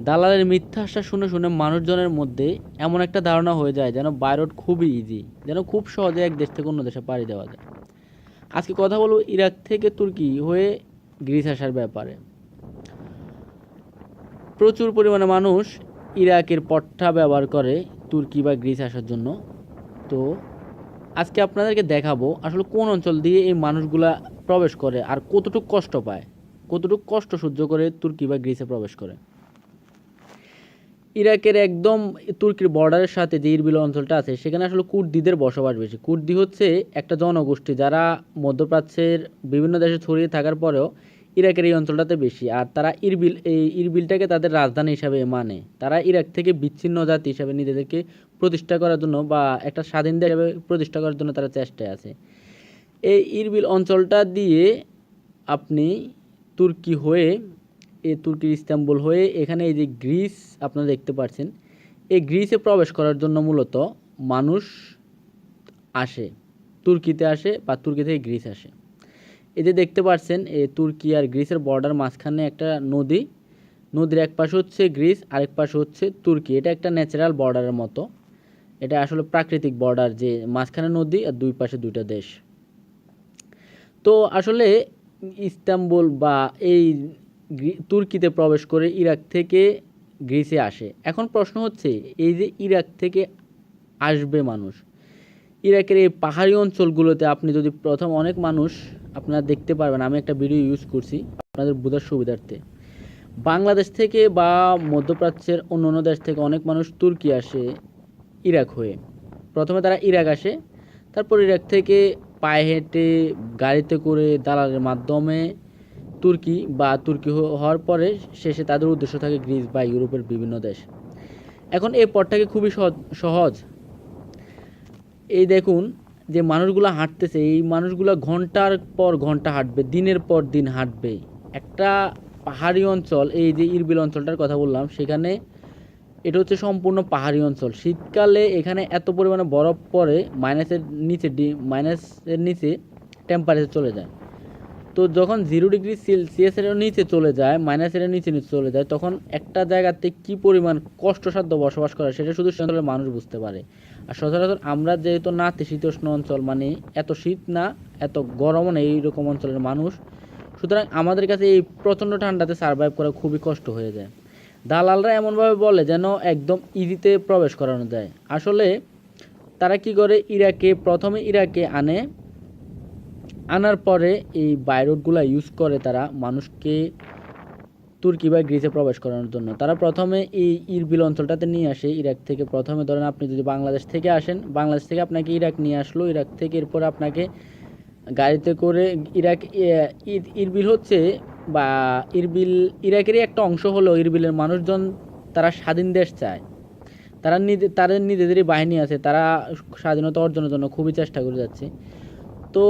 দালালের মিথ্যা আশ্বাস শুনে শুনে মানুষজনের মধ্যে এমন একটা ধারণা হয়ে যায় যেন বাইরোড খুবই ইজি যেন খুব সহজে এক দেশ থেকে অন্য দেশে পাড়ি দেওয়া যায়। আজকে কথা বলব ইরাক থেকে তুর্কি হয়ে গ্রিস আসার ব্যাপারে। প্রচুর পরিমাণে মানুষ ইরাকের পট্টা ব্যবহার করে তুর্কি বা গ্রিস আসার জন্য। তো আজকে আপনাদেরকে দেখাবো আসলে কোন অঞ্চল দিয়ে এই মানুষগুলা প্রবেশ করে আর কতটুকু কষ্ট পায়। কতটুকু কষ্ট সহ্য করে তুর্কি বা গ্রিসে প্রবেশ করে। ইরাকের একদম তুর্কির বর্ডারের সাথে যে ইরবিল অঞ্চলটা আছে, সেখানে আসলে কুর্দিদের বসবাস বেশি। কুর্দি হচ্ছে একটা জনগোষ্ঠী যারা মধ্যপ্রাচ্যের বিভিন্ন দেশে ছড়িয়ে থাকার পরেও ইরাকের এই অঞ্চলটাতে বেশি। আর তারা ইরবিল, এই ইরবিলটাকে তাদের রাজধানী হিসাবে মানে। তারা ইরাক থেকে বিচ্ছিন্ন জাতি হিসাবে নিজেদেরকে প্রতিষ্ঠা করার জন্য বা একটা স্বাধীন দেশ হিসাবে প্রতিষ্ঠা করার জন্য তারা চেষ্টায় আছে। এই ইরবিল অঞ্চলটা দিয়ে আপনি তুর্কি হয়ে, এ তুর্কির ইস্তাম্বুল হয়ে এখানে এই যে গ্রিস আপনারা দেখতে পাচ্ছেন এই গ্রিসে প্রবেশ করার জন্য মূলত মানুষ আসে, তুর্কিতে আসে বা তুর্কি থেকে গ্রিস আসে। এই যে দেখতে পাচ্ছেন এই তুর্কি আর গ্রিসের বর্ডার মাঝখানে একটা নদী, নদীর এক পাশে হচ্ছে গ্রিস, আরেক পাশে হচ্ছে তুর্কি। এটা একটা ন্যাচারাল বর্ডারের মতো। এটা আসলে প্রাকৃতিক বর্ডার যে মাঝখানে নদী আর দুই পাশে দুইটা দেশ। তো আসলে ইস্তাম্বুল বা এই তুর্কিতে প্রবেশ করে ইরাক থেকে গ্রিসে আসে। এখন প্রশ্ন হচ্ছে, এই যে ইরাক থেকে আসবে মানুষ, ইরাকের এই পাহাড়ি অঞ্চলগুলোতে আপনি যদি প্রথম অনেক মানুষ, আপনারা দেখতে পারবেন, আমি একটা ভিডিও ইউজ করছি আপনাদের বোঝার সুবিধার্থে। বাংলাদেশ থেকে বা মধ্যপ্রাচ্যের অন্য অন্য দেশ থেকে অনেক মানুষ তুর্কি আসে ইরাক হয়ে। প্রথমে তারা ইরাক আসে, তারপর ইরাক থেকে পায়ে হেঁটে গাড়িতে করে দালালের মাধ্যমে তুর্কি বা তুর্কি হওয়ার পরে শেষে তাদের উদ্দেশ্য থাকে গ্রিস বা ইউরোপের বিভিন্ন দেশ। এখন এই পথটাকে খুবই সহজ সহজ। এই দেখুন যে মানুষগুলো হাঁটতেছে, এই মানুষগুলো ঘণ্টার পর ঘণ্টা হাঁটবে, দিনের পর দিন হাঁটবে। একটা পাহাড়ি অঞ্চল, এই যে ইরবিল অঞ্চলটার কথা বললাম, সেখানে এটা হচ্ছে সম্পূর্ণ পাহাড়ি অঞ্চল। শীতকালে এখানে এত পরিমাণে বরফ পড়ে, মাইনাসের নিচে ডি, মাইনাসের নিচে টেম্পারেচার চলে যায়। তো যখন জিরো ডিগ্রি সেলসিয়াসের নিচে চলে যায়, মাইনাসের নিচে নিচে চলে যায়, তখন একটা জায়গাতে কি পরিমাণ কষ্টসাধ্য বসবাস করে সেটা শুধু অঞ্চলের মানুষ বুঝতে পারে। আর সচরাচর আমরা যেহেতু না নাতিশীতোষ্ণ অঞ্চল মানে এত শীত না, এত গরমও নেই এইরকম অঞ্চলের মানুষ, সুতরাং আমাদের কাছে এই প্রচণ্ড ঠান্ডাতে সার্ভাইভ করা খুবই কষ্ট হয়ে যায়। দালালরা এমনভাবে বলে যেন একদম ইজিতে প্রবেশ করানো যায়। আসলে তারা কি করে? ইরাকে, প্রথমে ইরাকে আনে। আনার পরে এই বাইরোডগুলো ইউজ করে তারা মানুষকে তুর্কি বা গ্রিসে প্রবেশ করানোর জন্য। তারা প্রথমে এই ইরবিল অঞ্চলটাতে নিয়ে আসে। ইরাক থেকে প্রথমে ধরেন আপনি যদি বাংলাদেশ থেকে আসেন, বাংলাদেশ থেকে আপনাকে ইরাক নিয়ে আসলো। ইরাক থেকে এরপর আপনাকে গাড়িতে করে ইরাক ইরবিল হচ্ছে বা ইরবিল, ইরাকেরই একটা অংশ হলো ইরবিলের মানুষজন তারা স্বাধীন দেশ চায়। তারা নিজে, তাদের নিজেদেরই বাহিনী আছে, তারা স্বাধীনতা অর্জনের জন্য খুবই চেষ্টা করে যাচ্ছে। তো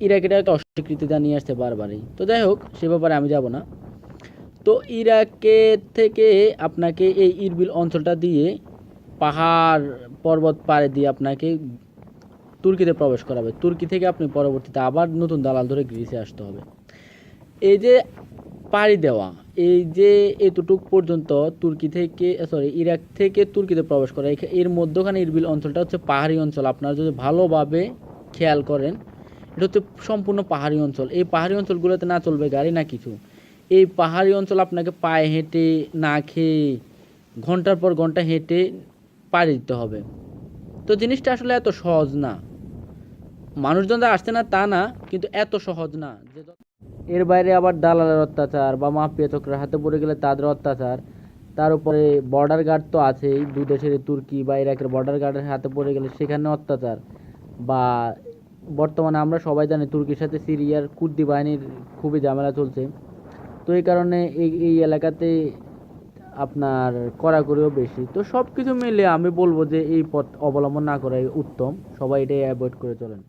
ইরাক এটা একটা অস্বীকৃতি জানিয়ে আসছে বারবারই। তো যাই হোক, সে ব্যাপারে আমি যাব না। তো ইরাকে থেকে আপনাকে এই ইরবিল অঞ্চলটা দিয়ে পাহাড় পর্বত পাড়ে দিয়ে আপনাকে তুর্কিতে প্রবেশ করাবে। তুর্কি থেকে আপনি পরবর্তীতে আবার নতুন দালাল ধরে গ্রিসে আসতে হবে। এই যে পাড়ি দেওয়া, এই যে এতটুক পর্যন্ত তুর্কি থেকে সরি ইরাক থেকে তুর্কিতে প্রবেশ করা এর মধ্যখানে ইরবিল অঞ্চলটা হচ্ছে পাহাড়ি অঞ্চল। আপনারা যদি ভালোভাবে খেয়াল করেন, এটা হচ্ছে সম্পূর্ণ পাহাড়ি অঞ্চল। এই পাহাড়ি অঞ্চলগুলোতে না চলবে গাড়ি না কিছু। এই পাহাড়ি অঞ্চল আপনাকে পায়ে হেঁটে, না খেয়ে ঘণ্টার পর ঘণ্টা হেঁটে পাড়ি দিতে হবে। তো জিনিসটা আসলে এত সহজ না। মানুষজন যা আসছে না তা না, কিন্তু এত সহজ না য- এর বাইরে আবার দালালের অত্যাচার বা মাফিয়া চক্রের হাতে পড়ে গেলে তাদের অত্যাচার। তার উপরে বর্ডার গার্ড তো আছেই, দু দেশের তুর্কি বা ইরাকের বর্ডার গার্ডের হাতে পড়ে গেলে সেখানে অত্যাচার। বা বর্তমানে আমরা সবাই জানি তুর্কির সাথে সিরিয়ার কুর্দি বাহিনীর খুবই ঝামেলা চলছে। তো এই কারণে এই এই এলাকাতে আপনার কড়াকড়িও বেশি। তো সব কিছু মিলে আমি বলব যে এই পথ অবলম্বন না করাই উত্তম। সবাই এটাই অ্যাভয়েড করে চলেন।